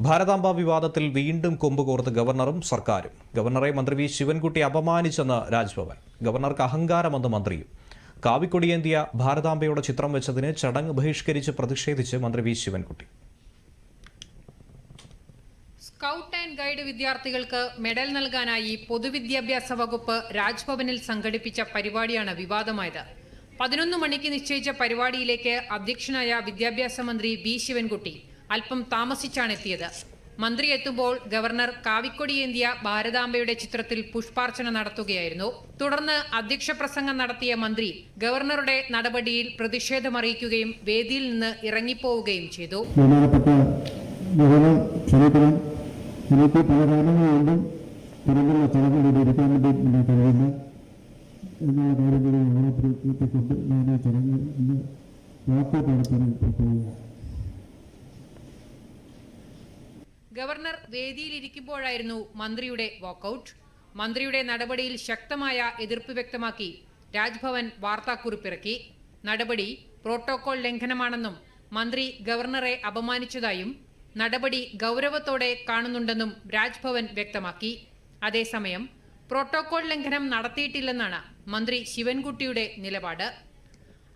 ഭാരതാംബ വിവാദത്തിൽ വീണ്ടും കൊമ്പ് കോർത്ത് ഗവർണറും സർക്കാരും. ഗവർണറെ മന്ത്രി വി. ശിവൻകുട്ടി അപമാനിച്ചെന്ന് രാജ്ഭവൻ. ഗവർണർക്ക് അഹങ്കാരമെന്ന് മന്ത്രിയും. കാവിക്കൊടിയേന്തിയ ഭാരതാംബയുടെ ചിത്രം വെച്ചതിന് ചടങ്ങ് ബഹിഷ്കരിച്ച് പ്രതിഷേധിച്ച് മന്ത്രി V. Sivankutty. Scout and guide വിദ്യാർത്ഥികൾക്ക് മെഡൽ നൽകാനായി പൊതുവിദ്യാഭ്യാസ വകുപ്പ് രാജ്ഭവനിൽ സംഘടിപ്പിച്ച പരിപാടിയാണ് വിവാദമായത്. പതിനൊന്ന് മണിക്ക് നിശ്ചയിച്ച പരിപാടിയിലേക്ക് അധ്യക്ഷനായ വിദ്യാഭ്യാസ മന്ത്രി വി. ശിവൻകുട്ടി. അല്പം താമസിച്ചാണ് എത്തിയത് മന്ത്രി എത്തുമ്പോൾ ഗവർണർ കാവിക്കൊടിയേന്തിയ ഭാരതാംബയുടെ ചിത്രത്തിൽ പുഷ്പാർച്ചന നടത്തുകയായിരുന്നു. തുടർന്ന് അധ്യക്ഷ പ്രസംഗം നടത്തിയ മന്ത്രി ഗവർണറുടെ നടപടിയിൽ പ്രതിഷേധമറിയിക്കുകയും വേദിയിൽ നിന്ന് ഇറങ്ങിപ്പോവുകയും ചെയ്തു. എനിക്ക് പല കാരണങ്ങൾ കൊണ്ടും പുറത്തുള്ള ചടങ്ങിലൂടെ എടുക്കാൻ വേണ്ടി കഴിയില്ല എന്നുള്ള കാര്യം കൂടി ഓർമ്മപ്പെടുത്തിക്കൊണ്ട് ഞാൻ ചടങ്ങ് ഇന്ന് വാക്കൗട്ട് നടത്താൻ ഗവർണർ വേദിയിലിരിക്കുമ്പോഴായിരുന്നു മന്ത്രിയുടെ വാക്കൌട്ട്. മന്ത്രിയുടെ നടപടിയിൽ ശക്തമായ എതിർപ്പ് വ്യക്തമാക്കി. രാജ്ഭവൻ വാർത്താക്കുറിപ്പിറക്കി. നടപടി പ്രോട്ടോകോൾ ലംഘനമാണെന്നും മന്ത്രി ഗവർണറെ അപമാനിച്ചതായും നടപടി ഗൗരവത്തോടെ കാണുന്നുണ്ടെന്നും രാജ്ഭവൻ വ്യക്തമാക്കി. അതേസമയം പ്രോട്ടോകോൾ ലംഘനം നടത്തിയിട്ടില്ലെന്നാണ് മന്ത്രി ശിവൻകുട്ടിയുടെ നിലപാട്.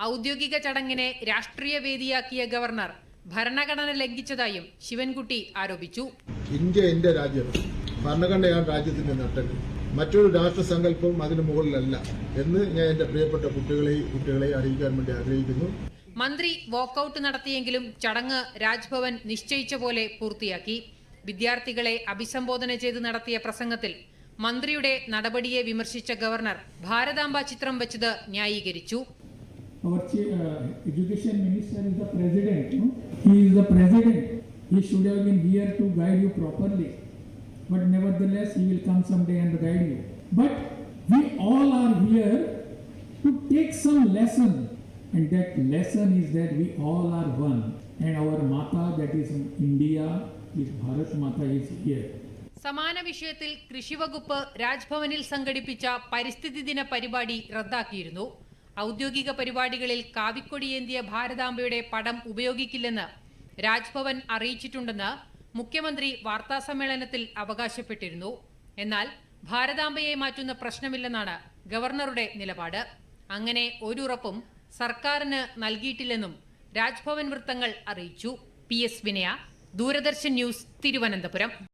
ഔദ്യോഗിക ചടങ്ങിനെ രാഷ്ട്രീയ വേദിയാക്കിയ ഗവർണർ ഭരണഘടന ലംഘിച്ചതായും ശിവൻകുട്ടി ആരോപിച്ചു. ഇന്ത്യ എന്റെ രാജ്യം. ഭരണഘടനയാണ് രാജ്യത്തിന്റെ നട്ടൽ മറ്റൊരു രാഷ്ട്രസങ്കല്പം അതിനു മുകളിലല്ല എന്ന് ഞാൻ എന്റെ പ്രിയപ്പെട്ട കുട്ടികളെ കുട്ടികളെ അറിയിക്കാൻ വേണ്ടി ആഗ്രഹിക്കുന്നു. മന്ത്രി വാക്കൌട്ട് നടത്തിയെങ്കിലും ചടങ്ങ് രാജ്ഭവൻ നിശ്ചയിച്ച പോലെ പൂർത്തിയാക്കി. വിദ്യാർത്ഥികളെ അഭിസംബോധന ചെയ്ത് നടത്തിയ പ്രസംഗത്തിൽ മന്ത്രിയുടെ നടപടിയെ വിമർശിച്ച ഗവർണർ ഭാരതാംബ ചിത്രം വെച്ചത് ന്യായീകരിച്ചു. Our chi- uh, education minister is the president. No? He is the president. He should have been here to guide you properly. But nevertheless, he will come someday and guide you. But we all are here to take some lesson. And that lesson is that we all are one. And our Mata, that is in India, is Bharat Mata, is here. സമാന വിഷയത്തിൽ കൃഷിവകുപ്പ് രാജ്ഭവനിൽ സംഘടിപ്പിച്ച പരിസ്ഥിതി ദിന പരിപാടി റദ്ദാക്കിയിരുന്നു ഔദ്യോഗിക പരിപാടികളിൽ കാവിക്കൊടിയേന്തിയ ഭാരതാംബയുടെ പടം ഉപയോഗിക്കില്ലെന്ന് രാജ്ഭവൻ അറിയിച്ചിട്ടുണ്ടെന്ന് മുഖ്യമന്ത്രി വാർത്താസമ്മേളനത്തിൽ അവകാശപ്പെട്ടിരുന്നു. എന്നാൽ ഭാരതാംബയെ മാറ്റുന്ന പ്രശ്നമില്ലെന്നാണ് ഗവർണറുടെ നിലപാട്. അങ്ങനെ ഒരു ഉറപ്പും സർക്കാരിന് നൽകിയിട്ടില്ലെന്നും രാജ്ഭവൻ വൃത്തങ്ങൾ അറിയിച്ചു. പി എസ് വിനയ ദൂരദർശൻ ന്യൂസ് തിരുവനന്തപുരം.